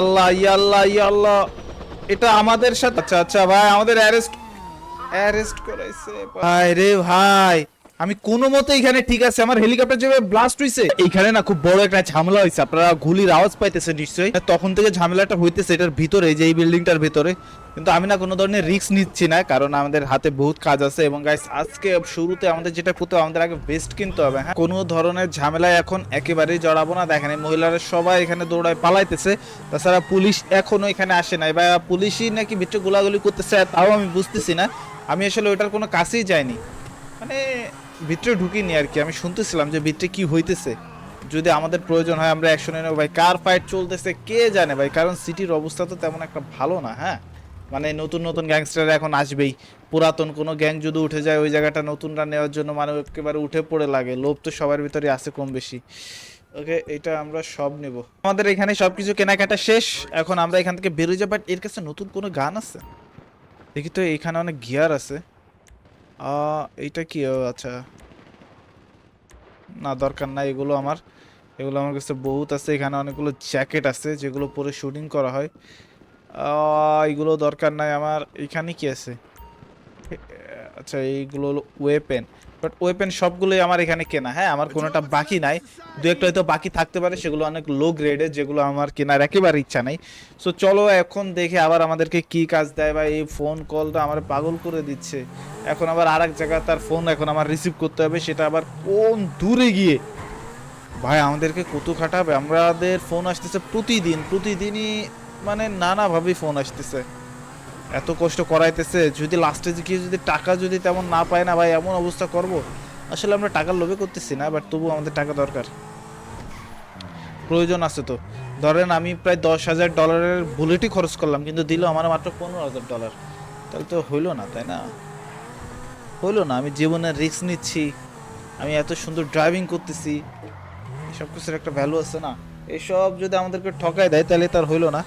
ইয়াল্লাহ ইয়াল্লাহ ইয়াল্লাহ এটা আমাদের সাথে আচ্ছা আচ্ছা ভাই আমাদের অ্যারেস্ট অ্যারেস্ট করাইছে ভাই রে ভাই। আমি কোনো মতে এখানে ঠিক আছে, আমার হেলিকপ্টার যেভাবে ব্লাস্ট হইছে এখানে না খুব বড় একটা ঝামেলা হয়েছে আপনারা গুলির আওয়াজ পাইতেছে নিশ্চয়ই। তখন থেকে ঝামেলাটা হইতেছে এটার ভিতরে যে এই বিল্ডিংটার ভিতরে। কিন্তু আমি না কোনো ধরনের রিস্ক নিচ্ছি না, কারণ আমাদের হাতে বহুত কাজ আছে এবং গাইস আজকে শুরুতে আমাদের যেটা করতে আমাদের আগে বেস্ট কিনতে হবে হ্যাঁ? কোনো ধরনের ঝামেলায় এখন একেবারেই জড়াবো না। দেখেন মহিলারা সবাই এখানে দৌড়ায় পালাইতেছে। তাছাড়া পুলিশ এখনও এখানে আসে নাই। বা পুলিশই নাকি ভিতরে গোলাগুলি করতেছে, তাও আমি বুঝতেছি না। আমি আসলে ওইটার কোনো কাছেই যাইনি। মানে ভিতরে ঢুকিনি আর কি। আমি শুনতেছিলাম যে ভিতরে কি হইতেছে। যদি আমাদের প্রয়োজন হয়, আমরা অ্যাকশনে নেব। ভাই কার ফাইট চলতেছে, কে জানে ভাই? কারণ সিটির অবস্থা তো তেমন একটা ভালো না হ্যাঁ? মানে নতুন নতুন গ্যাংস্টার এখন আসবেই। পুরাতন কোনো গ্যাং যদি উঠে যায়, ওই জায়গাটা নতুনরা নেওয়ার জন্য মানে একেবারে উঠে পড়ে লাগে। লোভ তো সবার ভিতরে আছে কম বেশি। ওকে, এটা আমরা সব নেব। আমাদের এখানে সব কিছু কেনাকাটা শেষ। এখন আমরা এখান থেকে বেরোই যাব বাট এর কাছে নতুন কোনো গান আছে? দেখি তো, এখানে অনেক গিয়ার আছে। এইটা কি? আচ্ছা। না, দরকার নাই, এগুলো আমার। এগুলো আমার কাছে বহুত আছে, এখানে অনেকগুলো জ্যাকেট আছে, যেগুলো পরে শুটিং করা হয়। এগুলো দরকার নাই আমার। এখানে কি আছে? আচ্ছা এইগুলো হলো ওয়েপেন বাট ওয়েপেন সবগুলোই আমার এখানে কেনা। হ্যাঁ আমার কোনোটা বাকি নাই। দু একটা হয়তো বাকি থাকতে পারে, সেগুলো অনেক লো গ্রেডের যেগুলো আমার কেনার একেবারে ইচ্ছা নেই। সো চলো এখন দেখে আবার আমাদেরকে কি কাজ দেয় বা এই ফোন কলটা আমার পাগল করে দিচ্ছে। এখন আবার আর এক জায়গায় তার ফোন এখন আমার রিসিভ করতে হবে, সেটা আবার কোন দূরে গিয়ে? ভাই, আমাদেরকে কত খাটাবে। আমাদের ফোন আসতেছে প্রতিদিন, প্রতিদিনই মানে নানাভাবে ফোন আসতেছে। এত কষ্ট করাইতেছে, যদি লাস্টে গিয়ে যদি টাকা যদি তেমন না পায় না, ভাই, এমন অবস্থা করব? আসলে আমরা টাকার লোভে করতেছি না বাট তবু আমাদের টাকা দরকার। প্রয়োজন আছে তো। ধরেন আমি প্রায় দশ হাজার ডলারের বুলেটই খরচ করলাম, কিন্তু দিল আমার মাত্র পনেরো হাজার ডলার তাহলে তো হইল না, তাই না? হইল না, আমি জীবনের রিস্ক নিচ্ছি, আমি এত সুন্দর ড্রাইভিং করতেছি, এসব কিছুর একটা ভ্যালু আছে না? এসব যদি আমাদেরকে ঠকায় দেয়, তাহলে তার হইল না।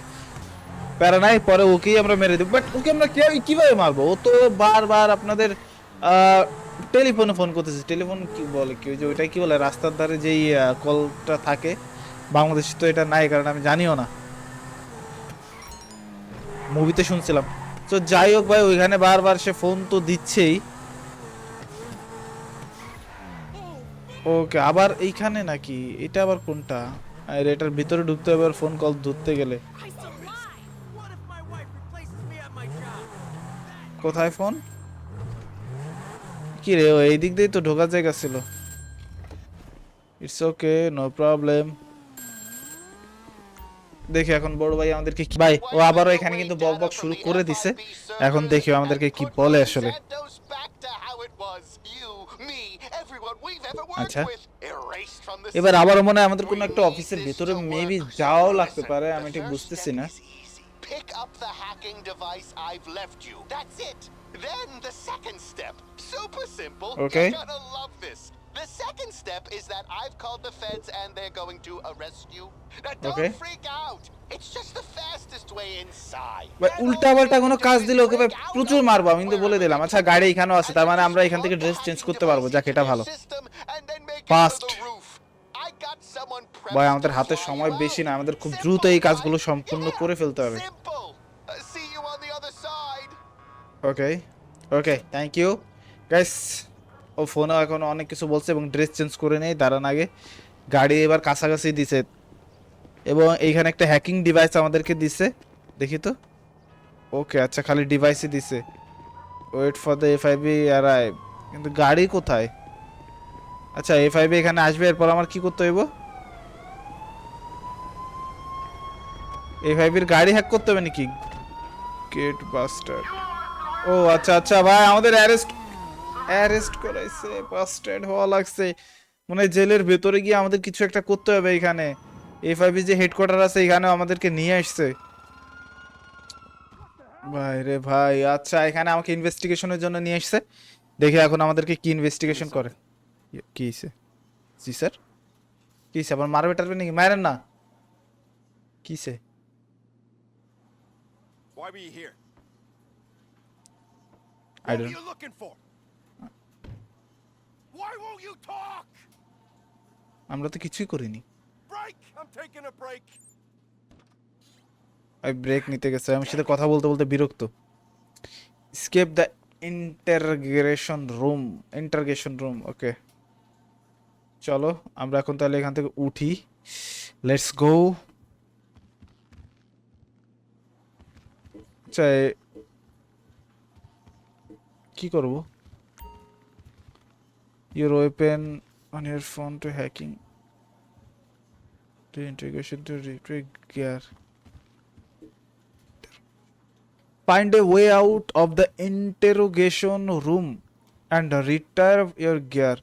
প্যারা নাই, পরে ওকেই আমরা মেরে দেবো। বাট ওকে আমরা কীভাবে মারবো? ও তো বারবার আপনাদের টেলিফোনে ফোন করতেছে। টেলিফোন কি বলে, কি যে ওইটাই কি বলে, রাস্তার ধারে যেই কলটা থাকে, বাংলাদেশে তো এটা নাই, কারণ আমি জানিও না। মুভিতে শুনছিলাম। তো যাই হোক ভাই, ওইখানে বারবার সে ফোন তো দিচ্ছেই। ওকে, আবার এইখানে নাকি? এটা আবার কোনটা? আর, এটার ভিতরে ঢুকতে হবে ফোন কল ধরতে গেলে। কোথায় ফোন? কি রে ও এই দিক দিয়েই তো ঢোকার জায়গা ছিল। ইটস ওকে নো প্রবলেম দেখি এখন বড় ভাই আমাদেরকে কি ভাই ও আবারও এখানে কিন্তু বক বক শুরু করে দিছে। এখন দেখি আমাদেরকে কি বলে আসলে। আচ্ছা। এবার আবারও মনে হয় আমাদের কোনো একটা অফিসের ভিতরে মেবি যাওয়াও লাগতে পারে আমি ঠিক বুঝতেছি না। Hacking device I've left you. That's it. Then the second step. Super simple. Okay. You're gonna love this. The second step is that I've called the feds and they're going to arrest you. Now don't Okay. freak out. It's just the fastest way inside. ভাই উল্টা পাল্টা কোনো কাজ দিলে ওকে ভাই প্রচুর মারবো আমি কিন্তু বলে দিলাম আচ্ছা গাড়ি এখানেও আছে তার মানে আমরা এখান থেকে ড্রেস চেঞ্জ করতে পারব যাক এটা ভালো Fast. ভাই আমাদের হাতে সময় বেশি না আমাদের খুব দ্রুত এই কাজগুলো সম্পূর্ণ করে ফেলতে হবে okay okay thank you guys ও ফোনেও এখন অনেক কিছু বলছে এবং ড্রেস চেঞ্জ করে নেই, দাঁড়ান আগে। গাড়ি এবার কাছাকাছি দিছে। এবং এইখানে একটা হ্যাকিং ডিভাইস আমাদেরকে দিছে। দেখি তো। ওকে আচ্ছা খালি ডিভাইসই দিছে। Wait for the FBI arrive কিন্তু গাড়ি কোথায়? আচ্ছা এফ আইবি এখানে আসবে, এরপর আমার কি করতে হইব? এফ আইবির গাড়ি হ্যাক করতে হবে নাকি? গেট বাস্টার ও আচ্ছা আচ্ছা ভাই, আমাদের অ্যারেস্ট অ্যারেস্ট করাইছে বাস্টার্ড হওয়া লাগছে। মনে জেলের ভেতরে গিয়ে আমাদের কিছু একটা করতে হবে এখানে। এফ আইবি যে হেডকোয়ার্টার আছে এখানে আমাদেরকে নিয়ে আসছে। ভাই রে ভাই আচ্ছা এখানে আমাকে ইনভেস্টিগেশনের জন্য নিয়ে আসছে। দেখে এখন আমাদেরকে কি ইনভেস্টিগেশন করে। কি হইছে? জি স্যার? কি হইছে, আবার মারবে টারবে নাকি? মারেন না। কিসে Why were? I What are you looking for? Why won't you talk? আমরা তো কিছুই করিনি Break! I'm taking a break. আমি ব্রেক নিতে গেছে আমার সাথে কথা বলতে বলতে বিরক্ত escape the interrogation room interrogation room okay চলো আমরা এখন তাহলে এখান থেকে উঠি লেটস গো এ- কি করব your weapon on your phone to hacking integration to retreat gear. Find a way out of the interrogation room and retrieve your gear.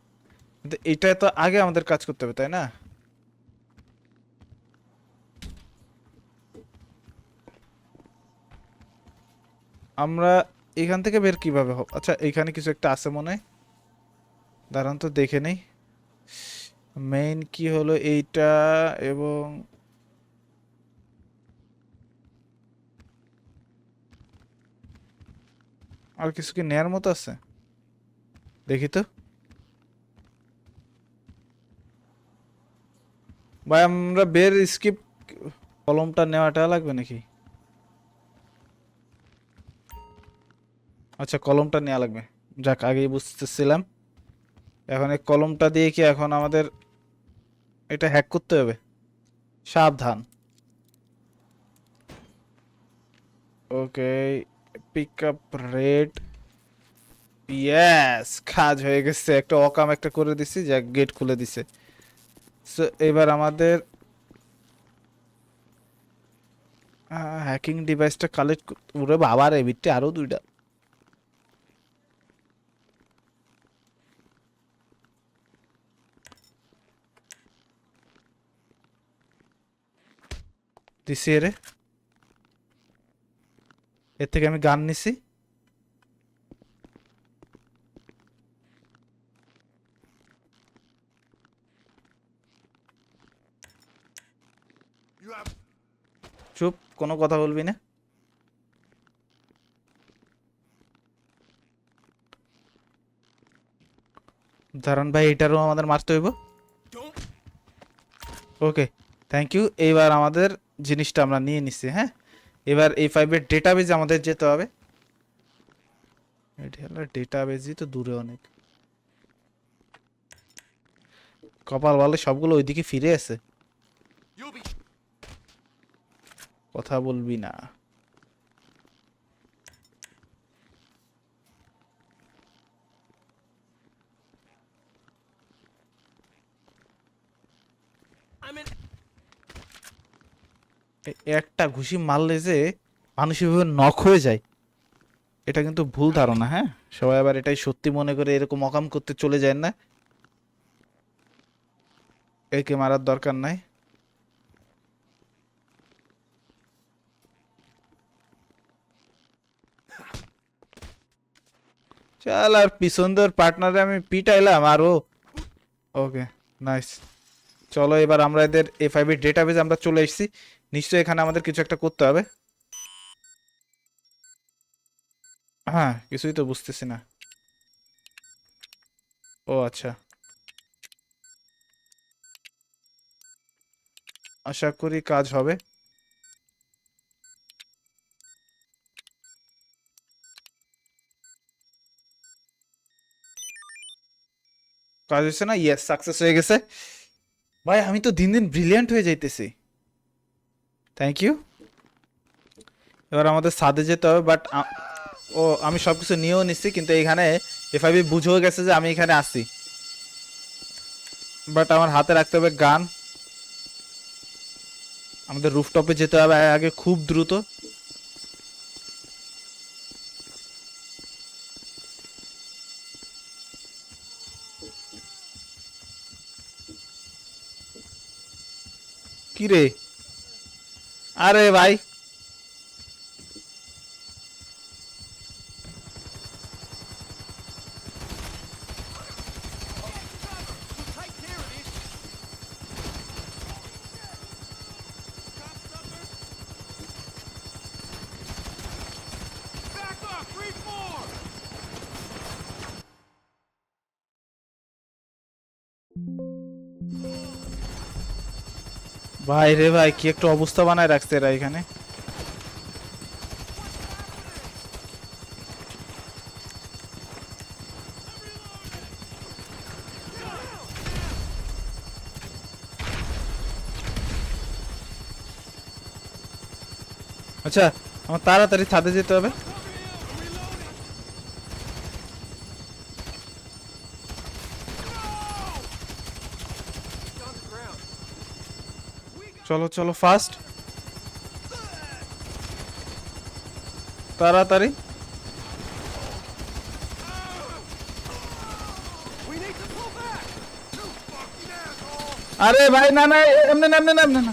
কিন্তু এটা তো আগে আমাদের কাজ করতে হবে তাই না আমরা এখান থেকে বের কীভাবে হব? আচ্ছা এখানে কিছু একটা আছে মনে হয়। দাঁড়ান তো, দেখে নেই। মেইন কি হলো এইটা এবং আর কিছু কি নেয়ার মতো আছে? দেখি তো। ভাই, আমরা বের স্কিপ কলমটা নেওয়াটা লাগবে নাকি? আচ্ছা কলমটা নেওয়া লাগবে। যাক, আগেই বুঝতেছিলাম। এখন এই কলমটা দিয়ে কি এখন আমাদের এটা হ্যাক করতে হবে? সাবধান। Okay pick up red yes কাজ হয়ে গেছে। একটা অকাম একটা করে দিছি যা গেট খুলে দিছে। সো এবার আমাদের হ্যাকিং ডিভাইসটা কালেক্ট ওরে বাবার এবিটে আরও দুইটা। দিছি এরে। এর থেকে আমি গান নিছি। চুপ কোনো কথা বলবি না। দারুণ ভাই এটারও আমাদের মারতে হইব। ওকে থ্যাংক ইউ এইবার আমাদের জিনিসটা আমরা নিয়ে নিছি হ্যাঁ? এবার এই ফাইভের ডেটাবেজ আমাদের যেতে হবে। ডেটাবেজই তো দূরে অনেক। কপাল বলে সবগুলো ওইদিকে ফিরে আছে। কথা বলবি না। একটা ঘুষি মারলে যে মানুষ এভাবে নখ হয়ে যায়, এটা কিন্তু ভুল ধারণা হ্যাঁ? সবাই আবার এটাই সত্যি মনে করে এরকম অকাম করতে চলে যায় না? একে মারার দরকার নাই। চল আর পিছন তোর পার্টনারে আমি পিটাইলাম আরও। ওকে নাইস চলো এবার আমরা এদের এ ফাইভের ডেটাবেজ আমরা চলে এসেছি। নিশ্চয়ই এখানে আমাদের কিছু একটা করতে হবে। হ্যাঁ কিছুই তো বুঝতেছি না। ও আচ্ছা। আশা করি কাজ হবে। কাজ হয়েছে না? ইয়েস সাকসেস হয়ে গেছে। ভাই, আমি তো দিন দিন ব্রিলিয়ান্ট হয়ে যাইতেছি। থ্যাংক ইউ এবার আমাদের সাদে যেতে হবে বাট ও, আমি সব কিছু নিয়েও নিচ্ছি কিন্তু এখানে এফআইবি বুঝেও গেছে যে আমি এখানে আসি বাট আমার হাতে রাখতে হবে গান। আমাদের রুফটপে যেতে হবে আগে খুব দ্রুত। কি রে আরে ভাই। ভাই রে ভাই, কি একটা অবস্থা বানায় রাখছে এরা এখানে। আচ্ছা আমার তাড়াতাড়ি ছাদে যেতে হবে। চলো চলো ফাস্ট তাড়াতাড়ি। আরে ভাই, না না এমনি না এমনি না এমনি না।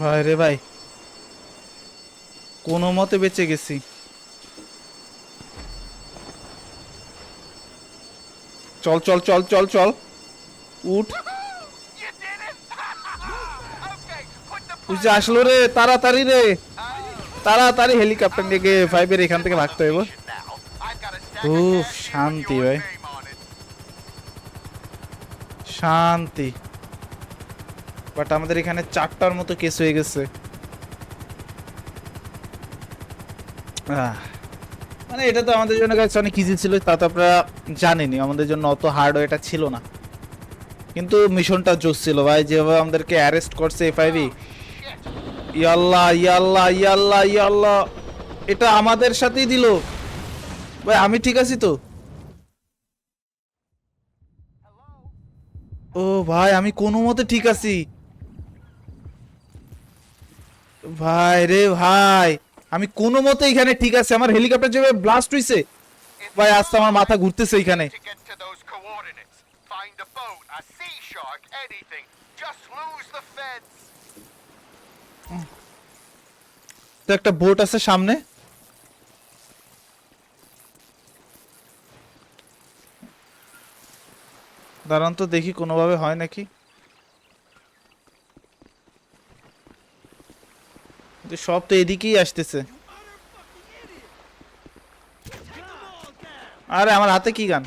ভাই রে ভাই। কোনো মতে বেঁচে গেছি। চল চল চল চল চল। উঠ। যে আসলো রে, তাড়াতাড়ি রে। তাড়াতাড়ি হেলিকপ্টার নিয়ে গিয়ে ফাইভের এখান থেকে ভাগতে হইব। with শান্তি ভাই। শান্তি। বাট আমাদের এখানে চারটার মতো কেস হয়ে গেছে। মানে এটা তো আমাদের জন্য কাছে অনেক ইজি ছিল, তা তো আপনারা জানেনি আমাদের জন্য অত হার্ড এটা ছিল না। কিন্তু মিশনটা জোস ছিল, ভাই, যেভাবে আমাদেরকে অ্যারেস্ট করছে এফআইবি ইয়াল্লাহ ইয়াল্লাহ ইয়াল্লাহ ইয়াল্লাহ এটা আমাদের সাথেই দিল। ভাই, আমি ঠিক আছি তো? ও ভাই, আমি কোনো মতে ঠিক আছি। ভাই রে ভাই আমি কোনো মতে এখানে ঠিক আছে আমার হেলিকপ্টার যেভাবে ব্লাস্ট হইছে ভাই আজ তো আমার মাথা ঘুরতেছে এখানে. তো একটা বোট আছে সামনে। দাঁড়ান তো দেখি কোনোভাবে হয় নাকি। সব তো এদিকেই আসতেছে। আরে আমার হাতে কি গান?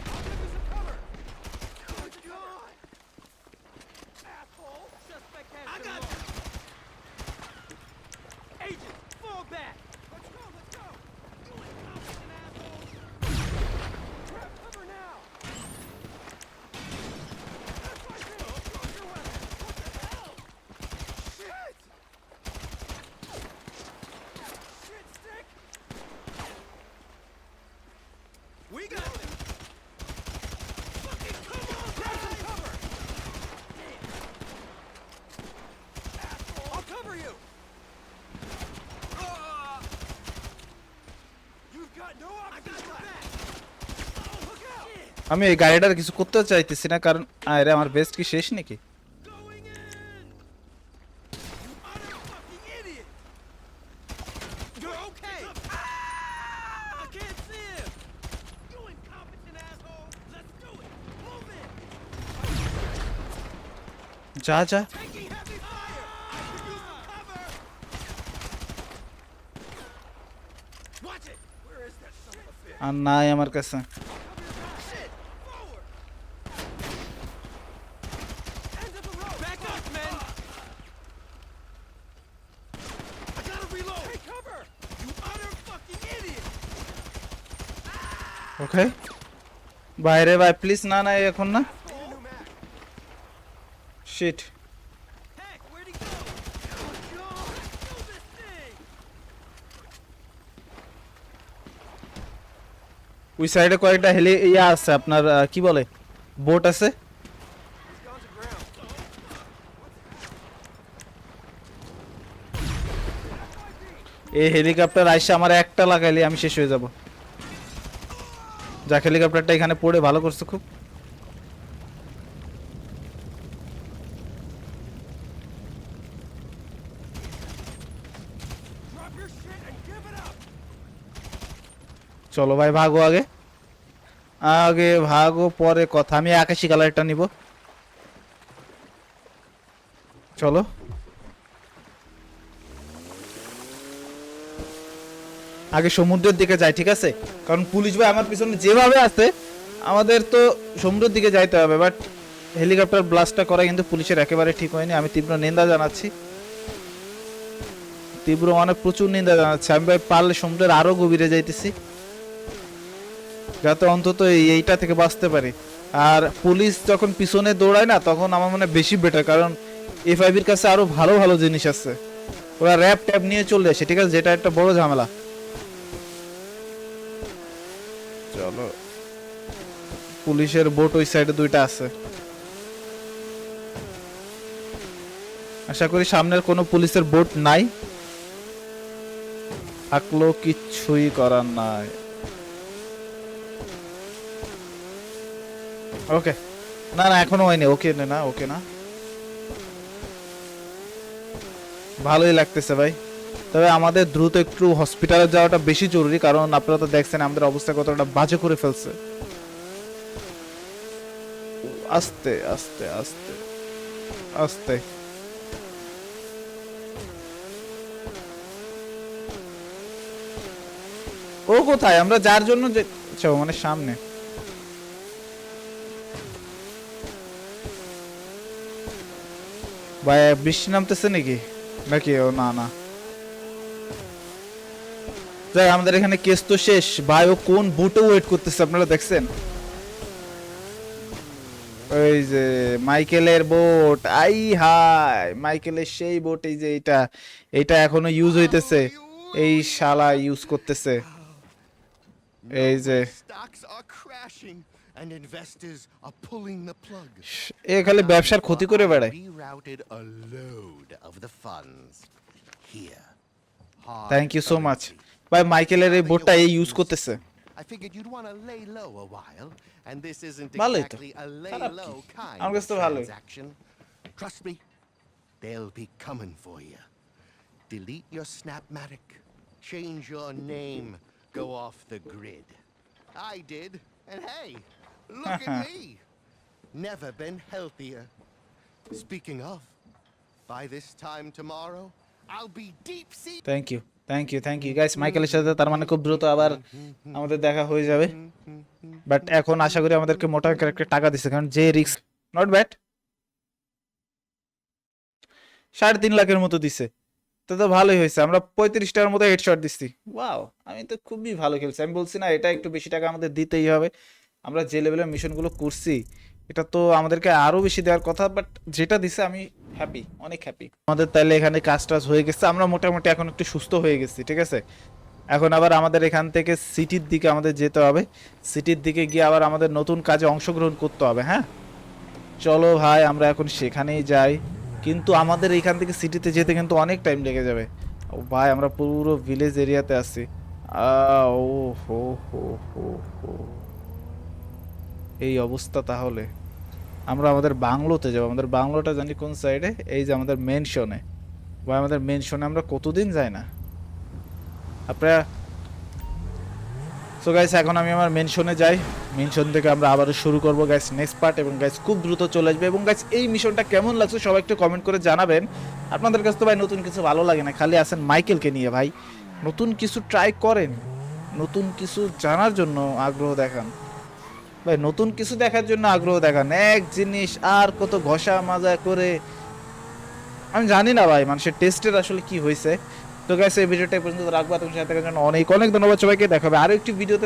আমি এই গাড়িটার কিছু করতে চাইতেছি না, কারণ আরে আমার বেস্ট কি শেষ নাকি Going in! You utter fucking idiot! You're okay! Ah! I can't see him! You incompetent asshole! Let's do it! Move it! যা যা Taking heavy fire! I could use some cover! Watch it! Where is that son of a bitch? আর নাই আমার কাছে Shit! Forward! End of the road! Back up, men! I gotta reload! Take cover! You utter fucking idiot! ওকে বাইরে ভাই please না না এখন না sheet! ওই সাইডে কয়েকটা হেলি ইয়া আছে আপনার কি বলে বোট আছে. এই হেলিকপ্টার আইসে আমার একটা লাগাইলে আমি শেষ হয়ে যাব যাক হেলিকপ্টারটা এখানে পড়ে ভালো করছে খুব! চলো ভাই, ভাগো আগে। আগে ভাগো, পরে কথা। আমি আকাশি কালারটা নিব। চলো। আগে সমুদ্রের দিকে যাই, ঠিক আছে? কারণ পুলিশ ভাই আমার পিছনে যেভাবে আছে, আমাদের তো সমুদ্রের দিকে যাইতে হবে বাট হেলিকপ্টার ব্লাস্টটা করা কিন্তু পুলিশের একেবারে ঠিক হয়নি। আমি তীব্র নিন্দা জানাচ্ছি। তীব্র মানে প্রচুর নিন্দা জানাচ্ছে। আমি ভাই পারলে সমুদ্রের আরও গভীরে যাইতেছি, যাতে অন্তত এই- এইটা থেকে বাঁচতে পারি। আর পুলিশ যখন পিছনে দৌড়ায় না, তখন আমার মনে বেশি বেটার কারণ এফ আইবির কাছে আরও ভালো ভালো জিনিস আছে। ওরা র্যাপ ট্যাপ নিয়ে চলে আসে, ঠিক আছে? যেটা একটা বড় ঝামেলা চলো পুলিশের বোট ওই সাইডে দুইটা আছে। আশা করি সামনের কোনো পুলিশের বোট নাই। থাকলেও কিচ্ছুই করার নাই। ওকে। না না, এখনও হয়নি। ওকে না ওকে না। ভালোই লাগতেছে ভাই। তবে আমাদের দ্রুত একটু হসপিটালে যাওয়াটা বেশি জরুরি, কারণ আপনারা তো দেখছেন আমাদের অবস্থা কতটা বাজে করে ফেলছে। আস্তে আস্তে আস্তে আস্তে। ও কোথায়? আমরা যার জন্য যে আচ্ছা মানে সামনে। ভাই, বৃষ্টি নামতেছে নাকি? নাকি ও না না। যাই আমাদের এখানে কেস তো শেষ ভাই, ও কোন বুটে ওয়েট করতেছে, আপনারা দেখছেন ওই যে, মাইকেলের বোট আই হাই মাইকেলের সেই বোট এই যে এটা এটা এখনও ইউজ হইতেছে এই শালা ইউজ করতেছে এই যে and investors are pulling the plug. এ খালি ব্যবসার ক্ষতি করে বেড়ায় Rerouted a load of the funds here. You so much currency. ভাই মাইকেলের এই বোটটা এই ইউজ করতেছে I figured you'd want to lay low a while, and this isn't ভালোই তো। exactly a lay খারাপ কি? low kind আমার of কাছে তো ভালোই। transaction. Trust me, they'll be coming for you. Delete your Snapmatic, change your name, go off the grid. I did, and hey, look at me. Never been healthier. Speaking of, by this time tomorrow, I'll be deep sea. Thank you Thank you thank you guys মাইকেলের সাথে তার মানে খুব দ্রুত আবার আমাদের দেখা হয়ে যাবে। বাট এখন আশা করি আমাদেরকে মোটা একটা টাকা দিচ্ছে কারণ যে রিক্স নট ব্যাড সাড়ে তিন লাখের মতো দিছে। তো তো ভালোই হয়েছে, আমরা পঁয়ত্রিশ টাকার মতো হেডশট দিচ্ছি। ওয়াও আমি তো খুবই ভালো খেলছি। আমি বলছি না, এটা একটু বেশি টাকা আমাদের দিতেই হবে। আমরা যে লেভেলের মিশনগুলো করছি, এটা তো আমাদেরকে আরও বেশি দেওয়ার কথা বাট যেটা দিছে আমি হ্যাপি অনেক হ্যাপি আমাদের তাইলে এখানে কাজ টাজ হয়ে গেছে আমরা মোটামুটি এখন একটু সুস্থ হয়ে গেছি ঠিক আছে? এখন আবার আমাদের এখান থেকে সিটির দিকে আমাদের যেতে হবে সিটির দিকে গিয়ে আবার আমাদের নতুন কাজে অংশগ্রহণ করতে হবে হ্যাঁ? চলো ভাই আমরা এখন সেখানেই যাই কিন্তু আমাদের এখান থেকে সিটিতে যেতে কিন্তু অনেক টাইম লেগে যাবে। ও ভাই আমরা পুরো ভিলেজ এরিয়াতে আছি। আ, ও হো হো হো। এই অবস্থা তাহলে। আমরা আমাদের বাংলোতে যাব। আমাদের বাংলোটা জানি কোন সাইডে এই যে আমাদের মেনশনে বা আমাদের মেনশনে আমরা কতদিন যাই না? আপনারা সো গাইস এখন আমি আমার মেনশনে যাই। মেনশন থেকে আমরা আবারও শুরু করব গাইস নেক্সট পার্ট এবং গাইস খুব দ্রুত চলে আসবে। এবং গাইস এই মিশনটা কেমন লাগছে সবাই একটু কমেন্ট করে জানাবেন। আপনাদের কাছে তো, ভাই, নতুন কিছু ভালো লাগে না। খালি আছেন মাইকেলকে নিয়ে, ভাই। নতুন কিছু ট্রাই করেন। নতুন কিছু জানার জন্য আগ্রহ দেখান। ভাই, নতুন কিছু দেখার জন্য আগ্রহ দেখান। এক জিনিস আর কত ঘষা মাজা করে। আমি জানি না ভাই, মানুষের টেস্টের আসলে কি হয়েছে। তো গাইস এই ভিডিওটা পর্যন্ত রাখব। তোমার সাথে অনেক অনেক ধন্যবাদ সবাইকে। দেখাবে আরও একটি ভিডিওতে।